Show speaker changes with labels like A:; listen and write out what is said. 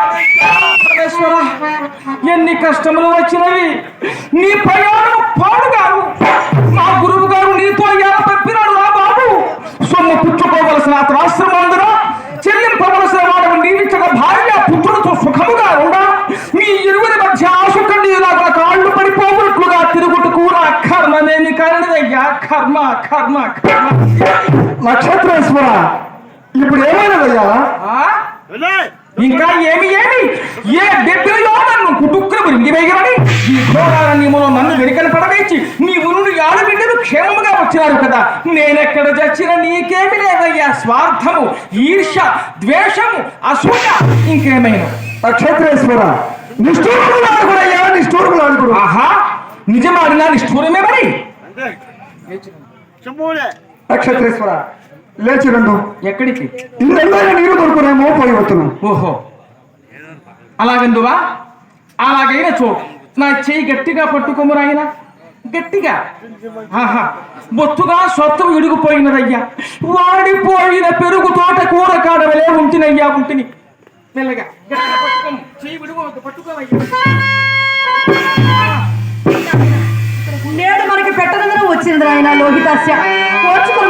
A: పరమేశ్వర ఎన్ని కష్టములు వచ్చినవి. నీ ప్రయాణం పాడుగాను మా గురువు గారు నీతో ఎలా పంపినాడు రా బాబు? సొమ్ము పుచ్చుకోవలసిన ఆశ్రమందున చెల్లింపవలసిన వాడు నీవించక భార్య పుత్రులతో సుఖముగా ఉండా. మీ ఇరువురి మధ్య ఆశుకండి ఇలాగ కాళ్ళు పడిపోవునట్లుగా తిరుగుటకు నా కర్మమేమి కారణదయ్యా కర్మ కర్మ కర్మ.
B: నక్షత్రేశ్వర ఇప్పుడు ఏమైనదయ్యా?
A: ఇంకా ఏమి ఏమి? ఏ బిడ్డలో నన్ను కుటుక్కున విరిగి వేయగలని ఈ మనం నన్ను వెనుకన పడవేసి నీ ఉనుడు యాడు బిడ్డలు క్షేమముగా వచ్చినారు కదా. నేనెక్కడ చచ్చిన నీకేమి లేదయ్యా. స్వార్థము ఈర్ష ద్వేషము అసూయ ఇంకేమైనా?
B: నక్షత్రేశ్వర నిష్ఠూరుకులు ఆడుకుడయ్యా నిష్ఠూరుకులు ఆడుకుడు
A: ఆహా నిజమాడినా నిష్ఠూరమే మరి.
B: నక్షత్రేశ్వర లేచి రెండు.
A: ఎక్కడికి?
B: ఇందెందైనా నీరు దొరుకునేమో పోయి వస్తున్నాం
A: ఓహో. అలాగందువా? అలాగైనా చూ. నా చెయ్యి గట్టిగా పట్టుకోమురా ఆయన. గట్టిగా. ఆహా. బొత్తుగా సొత్తు ఇడిగిపోయినదయ్యా. వాడిపోయిన పెరుగు తోట కూర కాడవలే ఉంటినయ్యా ఉంటిని. మెల్లగా. పట్టుకోము.
C: నేడు మనకి పెట్టదంగా వచ్చింది ఆయన లోహితాస్య. ఓర్చుకును